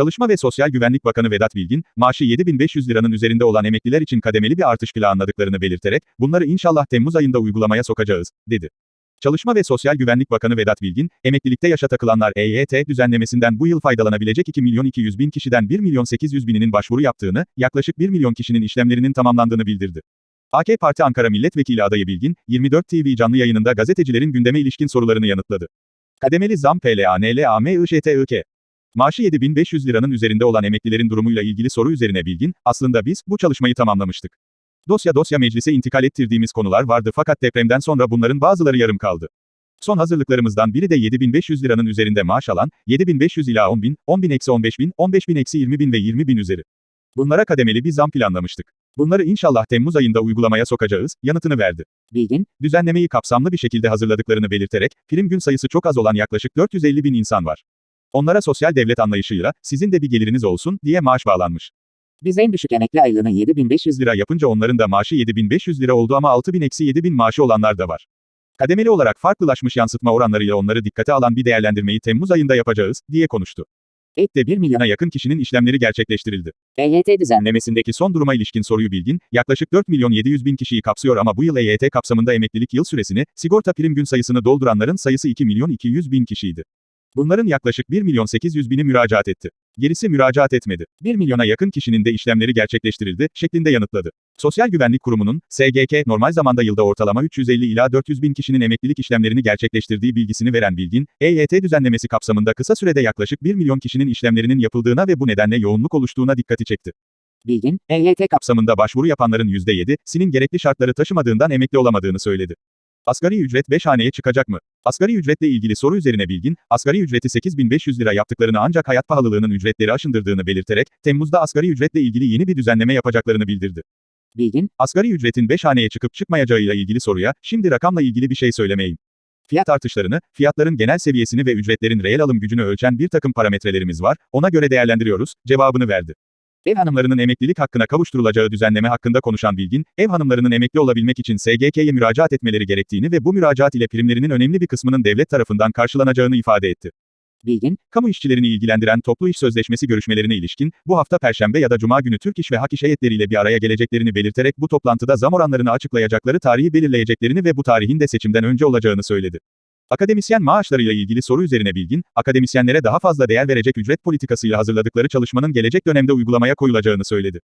Çalışma ve Sosyal Güvenlik Bakanı Vedat Bilgin, maaşı 7500 liranın üzerinde olan emekliler için kademeli bir artış planladıklarını belirterek, bunları inşallah Temmuz ayında uygulamaya sokacağız, dedi. Çalışma ve Sosyal Güvenlik Bakanı Vedat Bilgin, emeklilikte yaşa takılanlar EYT düzenlemesinden bu yıl faydalanabilecek 2 milyon 200 bin kişiden 1 milyon 800 bininin başvuru yaptığını, yaklaşık 1 milyon kişinin işlemlerinin tamamlandığını bildirdi. AK Parti Ankara Milletvekili adayı Bilgin, 24 TV canlı yayınında gazetecilerin gündeme ilişkin sorularını yanıtladı. Kademeli zam PLA, NLA, MIŞT, IK. Maaşı 7500 liranın üzerinde olan emeklilerin durumuyla ilgili soru üzerine Bilgin, aslında biz, bu çalışmayı tamamlamıştık. Dosya dosya meclise intikal ettirdiğimiz konular vardı fakat depremden sonra bunların bazıları yarım kaldı. Son hazırlıklarımızdan biri de 7500 liranın üzerinde maaş alan, 7500 ila 10.000, 10.000 eksi 15.000, 15.000 eksi 20.000 ve 20.000 üzeri. Bunlara kademeli bir zam planlamıştık. Bunları inşallah Temmuz ayında uygulamaya sokacağız, yanıtını verdi. Bilgin, Düzenlemeyi kapsamlı bir şekilde hazırladıklarını belirterek, prim gün sayısı çok az olan yaklaşık 450 bin insan var. Onlara sosyal devlet anlayışıyla, sizin de bir geliriniz olsun, diye maaş bağlanmış. biz en düşük emekli aylığını 7500 100 lira yapınca onların da maaşı 7500 lira oldu ama 6000 eksi 7000 maaşı olanlar da var. Kademeli olarak farklılaşmış yansıtma oranlarıyla onları dikkate alan bir değerlendirmeyi Temmuz ayında yapacağız, diye konuştu. Ekte 1 milyona yakın kişinin işlemleri gerçekleştirildi. EYT düzenleme Düzenlemesindeki son duruma ilişkin soruyu Bilgin, yaklaşık 4 milyon 700 bin kişiyi kapsıyor ama bu yıl EYT kapsamında emeklilik yıl süresini, sigorta prim gün sayısını dolduranların sayısı 2 milyon 200 bin kişiydi. Bunların yaklaşık 1 milyon 800 bini müracaat etti. Gerisi müracaat etmedi. 1 milyona yakın kişinin de işlemleri gerçekleştirildi, şeklinde yanıtladı. Sosyal Güvenlik Kurumu'nun, SGK, normal zamanda yılda ortalama 350 ila 400 bin kişinin emeklilik işlemlerini gerçekleştirdiği bilgisini veren Bilgin, EYT düzenlemesi kapsamında kısa sürede yaklaşık 1 milyon kişinin işlemlerinin yapıldığına ve bu nedenle yoğunluk oluştuğuna dikkati çekti. Bilgin, EYT kap Kapsamında başvuru yapanların %7'sinin gerekli şartları taşımadığından emekli olamadığını söyledi. Asgari ücret 5 haneye çıkacak mı? Asgari ücretle ilgili soru üzerine Bilgin, asgari ücreti 8500 lira yaptıklarını ancak hayat pahalılığının ücretleri aşındırdığını belirterek, Temmuz'da asgari ücretle ilgili yeni bir düzenleme yapacaklarını bildirdi. Bilgin, Asgari ücretin 5 haneye çıkıp çıkmayacağıyla ilgili soruya, şimdi rakamla ilgili bir şey söylemeyeyim. Fiyat artışlarını, fiyatların genel seviyesini ve ücretlerin reel alım gücünü ölçen bir takım parametrelerimiz var, ona göre değerlendiriyoruz, cevabını verdi. Ev hanımlarının emeklilik hakkına kavuşturulacağı düzenleme hakkında konuşan Bilgin, ev hanımlarının emekli olabilmek için SGK'ye müracaat etmeleri gerektiğini ve bu müracaat ile primlerinin önemli bir kısmının devlet tarafından karşılanacağını ifade etti. Bilgin, Kamu işçilerini ilgilendiren toplu iş sözleşmesi görüşmelerine ilişkin, bu hafta Perşembe ya da Cuma günü Türk İş ve Hak İş heyetleriyle bir araya geleceklerini belirterek bu toplantıda zam oranlarını açıklayacakları tarihi belirleyeceklerini ve bu tarihin de seçimden önce olacağını söyledi. Akademisyen maaşlarıyla ilgili soru üzerine Bilgin, akademisyenlere daha fazla değer verecek ücret politikasıyla hazırladıkları çalışmanın gelecek dönemde uygulamaya koyulacağını söyledi.